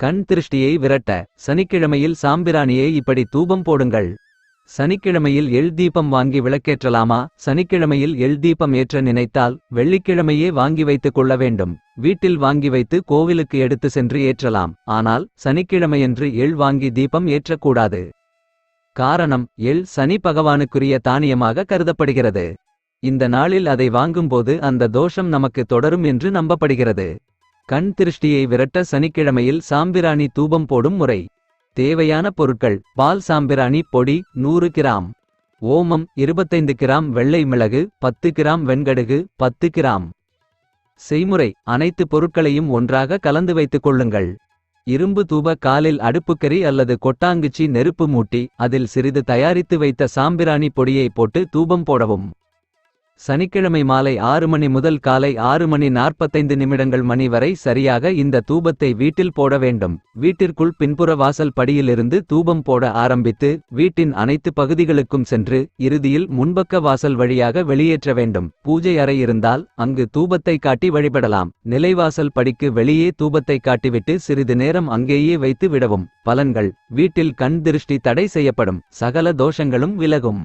கண் திருஷ்டியை விரட்ட சனிக்கிழமையில் சாம்பிராணியை இப்படி தூபம் போடுங்கள். சனிக்கிழமையில் எள் தீபம் வாங்கி விளக்கேற்றலாமா? சனிக்கிழமையில் எள் தீபம் ஏற்ற நினைத்தால் வெள்ளிக்கிழமையே வாங்கி வைத்துக் கொள்ள வேண்டும். வீட்டில் வாங்கி வைத்து கோவிலுக்கு எடுத்து சென்று ஏற்றலாம். ஆனால் சனிக்கிழமையன்று எள் வாங்கி தீபம் ஏற்றக்கூடாது. காரணம் எள் சனி பகவானுக்குரிய தானியமாக கருதப்படுகிறது. இந்த நாளில் அதை வாங்கும்போது அந்த தோஷம் நமக்கு தொடரும் என்று நம்பப்படுகிறது. கண் திருஷ்டியை விரட்ட சனிக்கிழமையில் சாம்பிராணி தூபம் போடும் முறை. தேவையான பொருட்கள் பால் சாம்பிராணி பொடி நூறு கிராம். ஓமம் இருபத்தைந்து கிராம் வெள்ளை மிளகு பத்து கிராம் வெண்கடுகு பத்து கிராம். செய்முறை அனைத்து பொருட்களையும் ஒன்றாக கலந்து வைத்துக் கொள்ளுங்கள். இரும்பு தூப காலில் அடுப்புக்கறி அல்லது கொட்டாங்குச்சி நெருப்பு மூட்டி அதில் சிறிது தயாரித்து வைத்த சாம்பிராணி பொடியை போட்டு தூபம் போடவும். சனிக்கிழமை மாலை ஆறு மணி முதல் காலை ஆறு மணி நாற்பத்தைந்து நிமிடங்கள் மணி வரை சரியாக இந்த தூபத்தை வீட்டில் போட வேண்டும். வீட்டிற்குள் பின்புற வாசல் படியிலிருந்து தூபம் போட ஆரம்பித்து வீட்டின் அனைத்து பகுதிகளுக்கும் சென்று இறுதியில் முன்பக்க வாசல் வழியாக வெளியேற்ற வேண்டும். பூஜை அறை இருந்தால் அங்கு தூபத்தை காட்டி வழிபடலாம். நிலைவாசல் படிக்கு வெளியே தூபத்தை காட்டிவிட்டு சிறிது நேரம் அங்கேயே வைத்து விடவும். பலன்கள். வீட்டில் கண் திருஷ்டி தடை செய்யப்படும். சகல தோஷங்களும் விலகும்.